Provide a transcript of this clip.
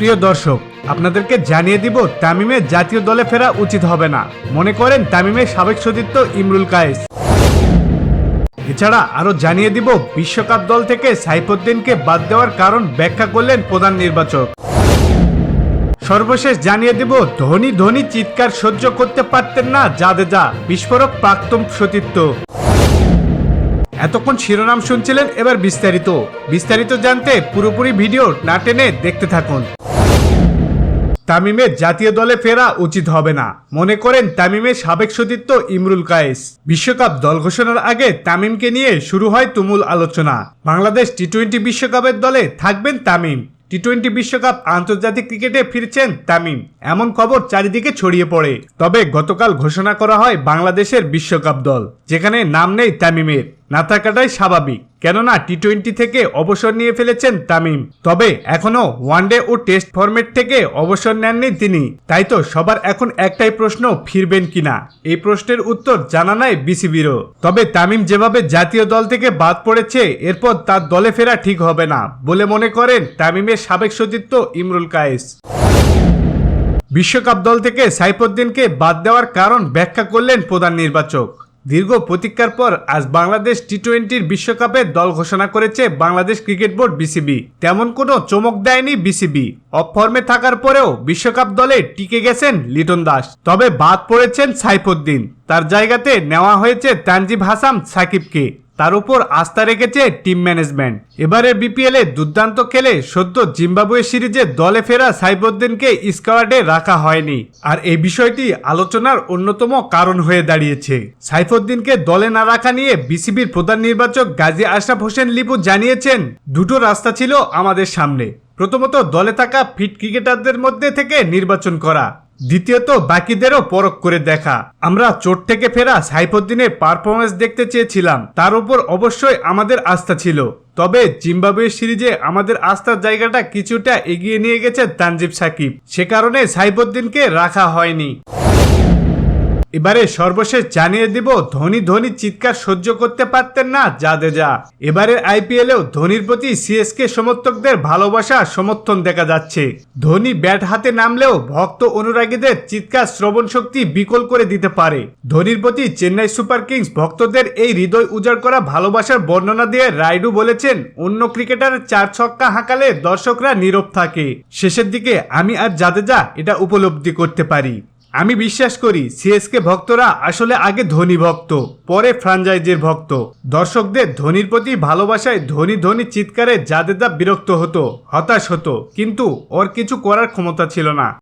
প্রিয় দর্শক, আপনাদেরকে জানিয়ে দিব তামিমের জাতীয় দলে ফেরা উচিত হবে না। মনে করেন তামিমের সাবেক সতীর্থ ইমরুল কায়েস। এছাড়া আরও জানিয়ে দিব, বিশ্বকাপ দল থেকে সাইফুদ্দিনকে বাদ দেওয়ার কারণ ব্যাখ্যা করলেন প্রধান নির্বাচক। সর্বশেষ জানিয়ে দেব, ধনী ধনী চিৎকার সহ্য করতে পারতেন না জাদেজা, বিস্ফোরক প্রাক্তন সতীর্থ। এতক্ষণ শিরোনাম শুনছিলেন, এবার বিস্তারিত। বিস্তারিত জানতে পুরোপুরি ভিডিও না টেনে দেখতে থাকুন। তামিমের জাতীয় দলে ফেরা উচিত হবে না। মনে করেন তামিমের সাবেক সতীর্থ ইমরুল কায়েস। বিশ্বকাপ দল ঘোষণার আগে তামিমকে নিয়ে শুরু হয় তুমুল আলোচনা। বাংলাদেশ টি টোয়েন্টি বিশ্বকাপের দলে থাকবেন তামিম। টি টোয়েন্টি বিশ্বকাপ আন্তর্জাতিক ক্রিকেটে ফিরছেন তামিম। এমন খবর চারিদিকে ছড়িয়ে পড়ে। তবে গতকাল ঘোষণা করা হয় বাংলাদেশের বিশ্বকাপ দল, যেখানে নাম নেই তামিমের। না থাকাটাই স্বাভাবিক। কেননা টি টোয়েন্টি থেকে অবসর নিয়ে ফেলেছেন তামিম। তবে এখনও ওয়ানডে ও টেস্ট ফরম্যাট থেকে অবসর নেননি তিনি। তাই তো সবার এখন একটাই প্রশ্ন, ফিরবেন কিনা? এই প্রশ্নের উত্তর জানা নাই বিসিবিরও। তবে তামিম যেভাবে জাতীয় দল থেকে বাদ পড়েছে, এরপর তার দলে ফেরা ঠিক হবে না, বলে মনে করেন তামিমের সাবেক সতীর্থ ইমরুল কায়েস। বিশ্বকাপ দল থেকে সাইফুদ্দিনকে বাদ দেওয়ার কারণ ব্যাখ্যা করলেন প্রধান নির্বাচক। দীর্ঘ প্রতীক্ষার পর আজ বাংলাদেশ টি টোয়েন্টির বিশ্বকাপে দল ঘোষণা করেছে বাংলাদেশ ক্রিকেট বোর্ড বিসিবি। তেমন কোনো চমক দেয়নি বিসিবি। অফ ফর্মে থাকার পরেও বিশ্বকাপ দলে টিকে গেছেন লিটন দাস। তবে বাদ পড়েছেন সাইফুদ্দিন। তার জায়গাতে নেওয়া হয়েছে তানজিব হাসাম সাকিবকে। তার উপর আস্থা রেখেছে টিম ম্যানেজমেন্ট। এবারের বিপিএল দুর্দান্ত খেলে সদ্য জিম্বাবুয়ে সিরিজে দলে ফেরা সাইফুদ্দিনকে স্কোয়াডে রাখা হয়নি। আর এই বিষয়টি আলোচনার অন্যতম কারণ হয়ে দাঁড়িয়েছে। সাইফুদ্দিনকে দলে না রাখা নিয়ে বিসিবির প্রধান নির্বাচক গাজী আশরাফ হোসেন লিপু জানিয়েছেন, দুটো রাস্তা ছিল আমাদের সামনে। প্রথমত দলে থাকা ফিট ক্রিকেটারদের মধ্যে থেকে নির্বাচন করা। দ্বিতীয়ত, বাকিদেরও পরখ করে দেখা। আমরা চোট থেকে ফেরা সাইফুদ্দিনের পারফরমেন্স দেখতে চেয়েছিলাম। তার উপর অবশ্যই আমাদের আস্থা ছিল। তবে জিম্বাবুয়ে সিরিজে আমাদের আস্থার জায়গাটা কিছুটা এগিয়ে নিয়ে গেছে তানজিব সাকিব। সে কারণে সাইফুদ্দিনকে রাখা হয়নি। এবারে সর্বশেষ জানিয়ে দিব, ধোনি ধোনি চিৎকার সহ্য করতে পারতেন না জাদেজা। এবারের আইপিএলেও ধোনির প্রতি সিএসকে সমর্থকদের ভালোবাসা সমর্থন দেখা যাচ্ছে। ধোনি ব্যাট হাতে নামলেও ভক্ত অনুরাগীদের চিৎকার শ্রবণ শক্তি বিকল করে দিতে পারে। ধোনির প্রতি চেন্নাই সুপার কিংস ভক্তদের এই হৃদয় উজাড় করা ভালোবাসার বর্ণনা দিয়ে রাইডু বলেছেন, অন্য ক্রিকেটারের চার ছক্কা হাঁকালে দর্শকরা নীরব থাকে। শেষের দিকে আমি আর জাদেজা এটা উপলব্ধি করতে পারি। আমি বিশ্বাস করি সিএসকে ভক্তরা আসলে আগে ধনী ভক্ত, পরে ফ্রাঞ্চাইজির ভক্ত। দর্শকদের ধোনির প্রতি ভালোবাসায় ধনী ধনী চিৎকারে জাদেদা বিরক্ত হতো, হতাশ হতো, কিন্তু ওর কিছু করার ক্ষমতা ছিল না।